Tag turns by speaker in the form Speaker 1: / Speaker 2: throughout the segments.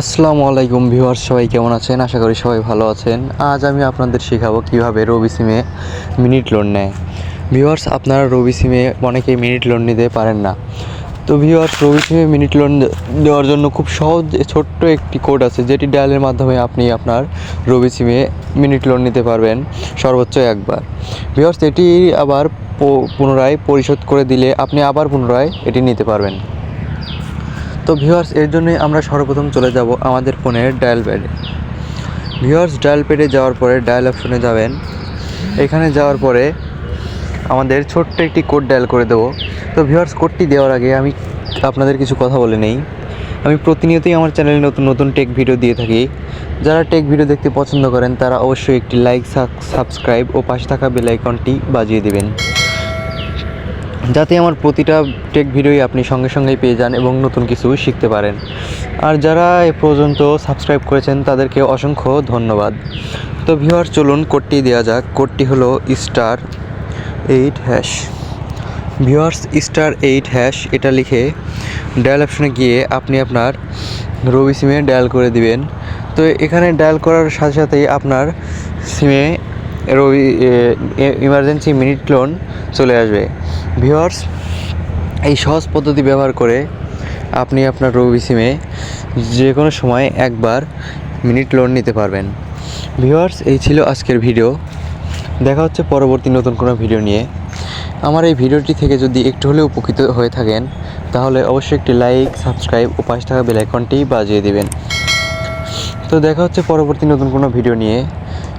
Speaker 1: আসসালামু আলাইকুম ভিউয়ার্স, সবাই কেমন আছেন? আশা করি সবাই ভালো আছেন। আজ আমি আপনাদের শেখাবো কীভাবে রবি সিমে মিনিট লোন নেয়। ভিউয়ার্স, আপনারা রবি সিমে অনেকেই মিনিট লোন নিতে পারেন না। তো ভিউয়ার্স রবি সিমে মিনিট লোন দেওয়ার জন্য খুব সহজ ছোট্ট একটি কোড আছে, যেটি ডায়ালের মাধ্যমে আপনি আপনার রবি সিমে মিনিট লোন নিতে পারবেন সর্বোচ্চ একবার। ভিউয়ার্স, এটি আবার পুনরায় পরিশোধ করে দিলে আপনি আবার পুনরায় এটি নিতে পারবেন। তো ভিউয়ার্স, এর জন্যই আমরা সর্বপ্রথম চলে যাব আমাদের ফোনের ডায়াল প্যাডে। ভিউয়ার্স, ডায়াল প্যাডে যাওয়ার পরে ডায়াল অপশনে যাবেন। এখানে যাওয়ার পরে আমাদের ছোট্ট একটি কোড ডায়াল করে দেবো। তো ভিউয়ার্স, কোডটি দেওয়ার আগে আমি আপনাদের কিছু কথা বলে নেই। আমি প্রতিনিয়তই আমার চ্যানেলে নতুন নতুন টেক ভিডিও দিয়ে থাকি। যারা টেক ভিডিও দেখতে পছন্দ করেন, তারা অবশ্যই একটি লাইক সাবস্ক্রাইব ও পাশে থাকা বেল আইকনটি বাজিয়ে দেবেন। যাতে আমার প্রতিটা টেক ভিডিওই আপনি সঙ্গে সঙ্গেই পেয়ে যান এবং নতুন কিছু শিখতে পারেন। আর যারা এ পর্যন্ত সাবস্ক্রাইব করেছেন, তাদেরকে অসংখ্য ধন্যবাদ। তো ভিউয়ার চলুন কোডটি দেওয়া যাক। কোডটি হলো star eight hash viewers star eight hash এটা লিখে ডায়াল অপশনে গিয়ে আপনি আপনার রবি সিমে ডায়াল করে দিবেন। তো এখানে ডায়াল করার সাথে সাথেই আপনার সিমে রবি ইমার্জেন্সি মিনিট লোন চলে আসবে। ভিউয়ার্স এই সহজ পদ্ধতি ব্যবহার করে আপনি আপনার রবি সিমে যে কোনো সময় একবার মিনিট লোন নিতে পারবেন। ভিওয়ার্স এই ছিল আজকের ভিডিও দেখা হচ্ছে পরবর্তী নতুন কোনো ভিডিও নিয়ে। আমার এই ভিডিওটি থেকে যদি একটু হলেও উপকৃত হয়ে থাকেন, তাহলে অবশ্যই একটি লাইক সাবস্ক্রাইব ও পাঁচ টাকা বেল আইকনটি বাজিয়ে দিবেন। তো দেখা হচ্ছে পরবর্তী নতুন কোনো ভিডিও নিয়ে।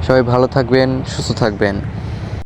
Speaker 1: সবাই ভালো থাকবেন, সুস্থ থাকবেন।